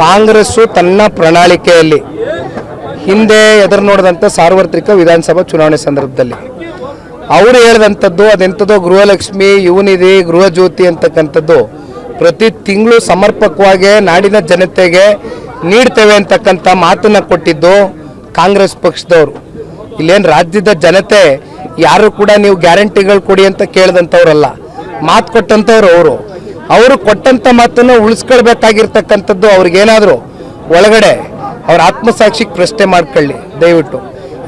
ಕಾಂಗ್ರೆಸ್ಸು ತನ್ನ ಪ್ರಣಾಳಿಕೆಯಲ್ಲಿ ಹಿಂದೆ ಎದುರು ನೋಡಿದಂಥ ಸಾರ್ವತ್ರಿಕ ವಿಧಾನಸಭಾ ಚುನಾವಣೆ ಸಂದರ್ಭದಲ್ಲಿ. ಅವರು ಹೇಳಿದಂಥದ್ದು ಅದೆಂಥದ್ದು ಗೃಹಲಕ್ಷ್ಮಿ, ಯುವನಿಧಿ, ಗೃಹಜ್ಯೋತಿ ಅಂತಕ್ಕಂಥದ್ದು ಪ್ರತಿ ತಿಂಗಳು ಸಮರ್ಪಕವಾಗಿ ನಾಡಿನ ಜನತೆಗೆ ನೀಡ್ತೇವೆ ಅಂತಕ್ಕಂಥ ಮಾತನ್ನು ಕೊಟ್ಟಿದ್ದು ಕಾಂಗ್ರೆಸ್ ಪಕ್ಷದವರು. ಇಲ್ಲೇನು ರಾಜ್ಯದ ಜನತೆ ಯಾರು ಕೂಡ ನೀವು ಗ್ಯಾರಂಟಿಗಳು ಕೊಡಿ ಅಂತ ಕೇಳಿದಂಥವ್ರಲ್ಲ. ಮಾತು ಕೊಟ್ಟಂಥವ್ರು ಅವರು. ಅವರು ಕೊಟ್ಟಂಥ ಮಾತನ್ನು ಉಳಿಸ್ಕೊಳ್ಬೇಕಾಗಿರ್ತಕ್ಕಂಥದ್ದು ಅವ್ರಿಗೇನಾದರೂ ಒಳಗಡೆ ಅವ್ರ ಆತ್ಮಸಾಕ್ಷಿಗೆ ಪ್ರಶ್ನೆ ಮಾಡ್ಕೊಳ್ಳಿ, ದಯವಿಟ್ಟು.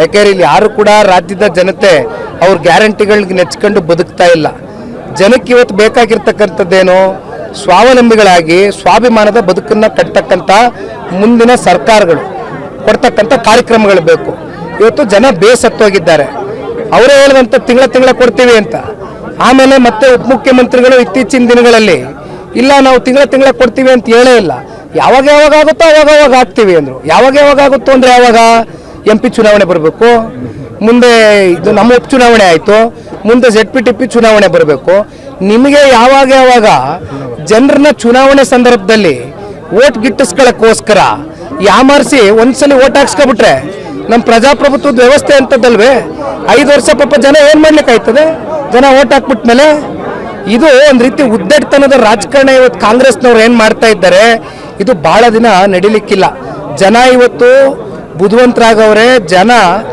ಯಾಕೆಂದ್ರೆ ಇಲ್ಲಿ ಯಾರು ಕೂಡ ರಾಜ್ಯದ ಜನತೆ ಅವ್ರ ಗ್ಯಾರಂಟಿಗಳಿಗೆ ನೆಚ್ಕೊಂಡು ಬದುಕ್ತಾ ಇಲ್ಲ. ಜನಕ್ಕೆ ಇವತ್ತು ಬೇಕಾಗಿರ್ತಕ್ಕಂಥದ್ದೇನು? ಸ್ವಾವಲಂಬಿಗಳಾಗಿ, ಸ್ವಾಭಿಮಾನದ ಬದುಕನ್ನು ಕಟ್ತಕ್ಕಂಥ ಮುಂದಿನ ಸರ್ಕಾರಗಳು ಕೊಡ್ತಕ್ಕಂಥ ಕಾರ್ಯಕ್ರಮಗಳು ಬೇಕು. ಇವತ್ತು ಜನ ಬೇಸತ್ತೋಗಿದ್ದಾರೆ. ಅವರೇ ಹೇಳಿದಂಥ ತಿಂಗಳ ತಿಂಗಳ ಕೊಡ್ತೀವಿ ಅಂತ. ಆಮೇಲೆ ಮತ್ತೆ ಉಪಮುಖ್ಯಮಂತ್ರಿಗಳು ಇತ್ತೀಚಿನ ದಿನಗಳಲ್ಲಿ, ಇಲ್ಲ ನಾವು ತಿಂಗಳ ತಿಂಗಳ ಕೊಡ್ತೀವಿ ಅಂತ ಹೇಳೇ ಇಲ್ಲ. ಯಾವಾಗ ಯಾವಾಗ ಆಗುತ್ತೋ ಅವಾಗ ಅವಾಗ ಹಾಕ್ತೀವಿ ಅಂದರು. ಯಾವಾಗ ಯಾವಾಗ ಆಗುತ್ತೋ ಅಂದರೆ ಯಾವಾಗ? ಎಂ ಪಿ ಚುನಾವಣೆ ಬರಬೇಕು. ಮುಂದೆ ಇದು ನಮ್ಮ ಉಪಚುನಾವಣೆ ಆಯಿತು. ಮುಂದೆ ಜೆಡ್ ಪಿ ಟಿ ಪಿ ಚುನಾವಣೆ ಬರಬೇಕು. ನಿಮಗೆ ಯಾವಾಗ ಯಾವಾಗ ಜನರನ್ನ ಚುನಾವಣೆ ಸಂದರ್ಭದಲ್ಲಿ ಓಟ್ ಗಿಟ್ಟಿಸ್ಕೊಳ್ಳೋಕ್ಕೋಸ್ಕರ ಯಾಮಾರಿಸಿ ಒಂದ್ಸಲಿ ಓಟ್ ಹಾಕ್ಸ್ಕೊಬಿಟ್ರೆ ನಮ್ಮ ಪ್ರಜಾಪ್ರಭುತ್ವದ ವ್ಯವಸ್ಥೆ ಅಂತದ್ದಲ್ವೇ? ಐದು ವರ್ಷ ಪಾಪ ಜನ ಏನು ಮಾಡ್ಲಿಕ್ಕೆ ಆಯ್ತದೆ ಜನ ಓಟ್ ಹಾಕ್ಬಿಟ್ಮೇಲೆ ಇದು ಒಂದು ರೀತಿ ಉದ್ದಟ್ಟತನದ ರಾಜಕಾರಣ ಇವತ್ತು ಕಾಂಗ್ರೆಸ್ನವ್ರು ಏನು ಮಾಡ್ತಾ ಇದ್ದಾರೆ? ಇದು ಭಾಳ ದಿನ ನಡಿಲಿಕ್ಕಿಲ್ಲ. ಜನ ಇವತ್ತು ಬುಧವಂತರಾಗವ್ರೆ ಜನ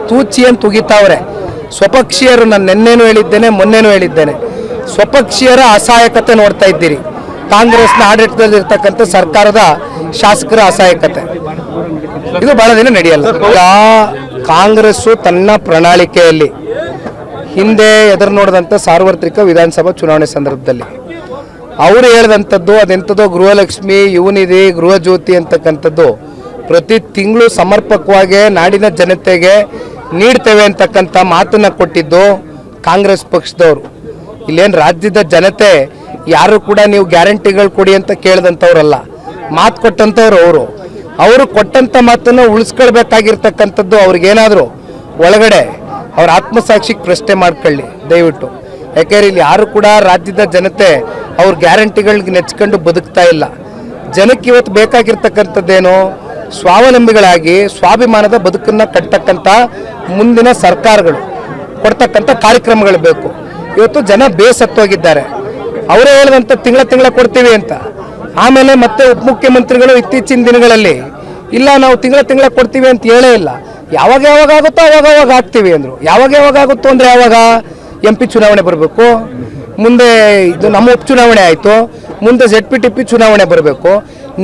ತೂಚಿ ಅಂತ ತುಗಿತಾವ್ರೆ. ಸ್ವಪಕ್ಷೀಯರು ನಾನು ನಿನ್ನೇನು ಹೇಳಿದ್ದೇನೆ, ಮೊನ್ನೆನೂ ಹೇಳಿದ್ದೇನೆ. ಸ್ವಪಕ್ಷೀಯರ ಅಸಹಾಯಕತೆ ನೋಡ್ತಾ ಇದ್ದೀರಿ. ಕಾಂಗ್ರೆಸ್ನ ಆಡಳಿತದಲ್ಲಿ ಇರ್ತಕ್ಕಂಥ ಸರ್ಕಾರದ ಶಾಸಕರ ಅಸಹಾಯಕತೆ. ಇದು ಬಹಳ ದಿನ ನಡೆಯಲ್ಲ. ಕಾಂಗ್ರೆಸ್ಸು ತನ್ನ ಪ್ರಣಾಳಿಕೆಯಲ್ಲಿ ಹಿಂದೆ ಎದುರು ನೋಡಿದಂಥ ಸಾರ್ವತ್ರಿಕ ವಿಧಾನಸಭಾ ಚುನಾವಣೆ ಸಂದರ್ಭದಲ್ಲಿ ಅವರು ಹೇಳಿದಂಥದ್ದು ಅದೆಂಥದ್ದು ಗೃಹಲಕ್ಷ್ಮಿ ಯುವನಿಧಿ ಗೃಹಜ್ಯೋತಿ ಅಂತಕ್ಕಂಥದ್ದು ಪ್ರತಿ ತಿಂಗಳು ಸಮರ್ಪಕವಾಗಿ ನಾಡಿನ ಜನತೆಗೆ ನೀಡ್ತೇವೆ ಅಂತಕ್ಕಂಥ ಮಾತನ್ನು ಕೊಟ್ಟಿದ್ದು ಕಾಂಗ್ರೆಸ್ ಪಕ್ಷದವರು. ಇಲ್ಲೇನು ರಾಜ್ಯದ ಜನತೆ ಯಾರು ಕೂಡ ನೀವು ಗ್ಯಾರಂಟಿಗಳು ಕೊಡಿ ಅಂತ ಕೇಳಿದಂಥವ್ರಲ್ಲ. ಮಾತು ಕೊಟ್ಟಂಥವ್ರು ಅವರು. ಅವರು ಕೊಟ್ಟಂಥ ಮಾತನ್ನು ಉಳಿಸ್ಕೊಳ್ಬೇಕಾಗಿರ್ತಕ್ಕಂಥದ್ದು ಅವ್ರಿಗೇನಾದರೂ ಒಳಗಡೆ ಅವ್ರ ಆತ್ಮಸಾಕ್ಷಿಗೆ ಪ್ರಶ್ನೆ ಮಾಡ್ಕೊಳ್ಳಿ, ದಯವಿಟ್ಟು. ಯಾಕೆಂದ್ರೆ ಇಲ್ಲಿ ಯಾರು ಕೂಡ ರಾಜ್ಯದ ಜನತೆ ಅವ್ರ ಗ್ಯಾರಂಟಿಗಳಿಗೆ ನೆಚ್ಕೊಂಡು ಬದುಕ್ತಾ ಇಲ್ಲ. ಜನಕ್ಕೆ ಇವತ್ತು ಬೇಕಾಗಿರ್ತಕ್ಕಂಥದ್ದೇನು ಸ್ವಾವಲಂಬಿಗಳಾಗಿ, ಸ್ವಾಭಿಮಾನದ ಬದುಕನ್ನು ಕಟ್ತಕ್ಕಂಥ ಮುಂದಿನ ಸರ್ಕಾರಗಳು, ಕೊಡ್ತಕ್ಕಂಥ ಕಾರ್ಯಕ್ರಮಗಳು ಬೇಕು. ಇವತ್ತು ಜನ ಬೇಸತ್ತೋಗಿದ್ದಾರೆ. ಅವರೇ ಹೇಳಿದಂಥ ತಿಂಗಳ ತಿಂಗಳ ಕೊಡ್ತೀವಿ ಅಂತ. ಆಮೇಲೆ ಮತ್ತೆ ಉಪಮುಖ್ಯಮಂತ್ರಿಗಳು ಇತ್ತೀಚಿನ ದಿನಗಳಲ್ಲಿ, ಇಲ್ಲ ನಾವು ತಿಂಗಳ ತಿಂಗಳ ಕೊಡ್ತೀವಿ ಅಂತ ಹೇಳೇ ಇಲ್ಲ. ಯಾವಾಗ ಯಾವಾಗ ಆಗುತ್ತೋ ಅವಾಗ ಅವಾಗ ಹಾಕ್ತೀವಿ ಅಂದರು. ಯಾವಾಗ ಯಾವಾಗ ಆಗುತ್ತೋ ಅಂದರೆ ಯಾವಾಗ? ಎಂ ಪಿ ಚುನಾವಣೆ ಬರಬೇಕು. ಮುಂದೆ ಇದು ನಮ್ಮ ಉಪಚುನಾವಣೆ ಆಯಿತು. ಮುಂದೆ ಜೆಡ್ ಪಿ ಟಿ ಪಿ ಚುನಾವಣೆ ಬರಬೇಕು.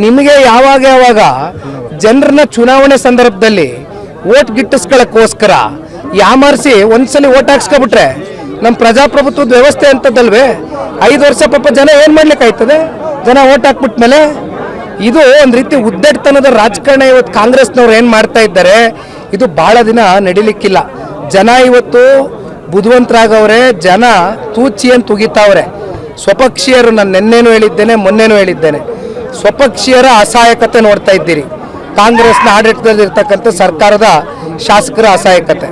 ನಿಮಗೆ ಯಾವಾಗ ಯಾವಾಗ ಜನರನ್ನ ಚುನಾವಣೆ ಸಂದರ್ಭದಲ್ಲಿ ಓಟ್ ಗಿಟ್ಟಿಸ್ಕೊಳ್ಳೋಕ್ಕೋಸ್ಕರ ಯಾಮಾರಿಸಿ ಒಂದ್ಸಲಿ ಓಟ್ ಹಾಕ್ಸ್ಕೊಬಿಟ್ರೆ ನಮ್ಮ ಪ್ರಜಾಪ್ರಭುತ್ವದ ವ್ಯವಸ್ಥೆ ಅಂತದಲ್ವೇ? ಐದು ವರ್ಷ ಪಾಪ ಜನ ಏನು ಮಾಡ್ಲಿಕ್ಕೆ ಆಯ್ತದೆ ಜನ ಓಟ್ ಹಾಕ್ಬಿಟ್ಮೇಲೆ ಇದು ಒಂದು ರೀತಿ ಉದ್ದಟ್ಟತನದ ರಾಜಕಾರಣ ಇವತ್ತು ಕಾಂಗ್ರೆಸ್ನವ್ರು ಏನು ಮಾಡ್ತಾ ಇದ್ದಾರೆ? ಇದು ಭಾಳ ದಿನ ನಡಿಲಿಕ್ಕಿಲ್ಲ. ಜನ ಇವತ್ತು ಬುದ್ಧಿವಂತರಾಗವ್ರೆ ಜನ ತೂಚಿ ಅಂತ ತುಗಿತಾವ್ರೆ. ಸ್ವಪಕ್ಷೀಯರು ನಾನು ನಿನ್ನೇನು ಹೇಳಿದ್ದೇನೆ, ಮೊನ್ನೆನೂ ಹೇಳಿದ್ದೇನೆ. ಸ್ವಪಕ್ಷೀಯರ ಅಸಹಾಯಕತೆ ನೋಡ್ತಾ ಇದ್ದೀರಿ. ಕಾಂಗ್ರೆಸ್ನ ಆಡಳಿತದಲ್ಲಿ ಇರ್ತಕ್ಕಂಥ ಸರ್ಕಾರದ ಶಾಸಕರ ಅಸಹಾಯಕತೆ.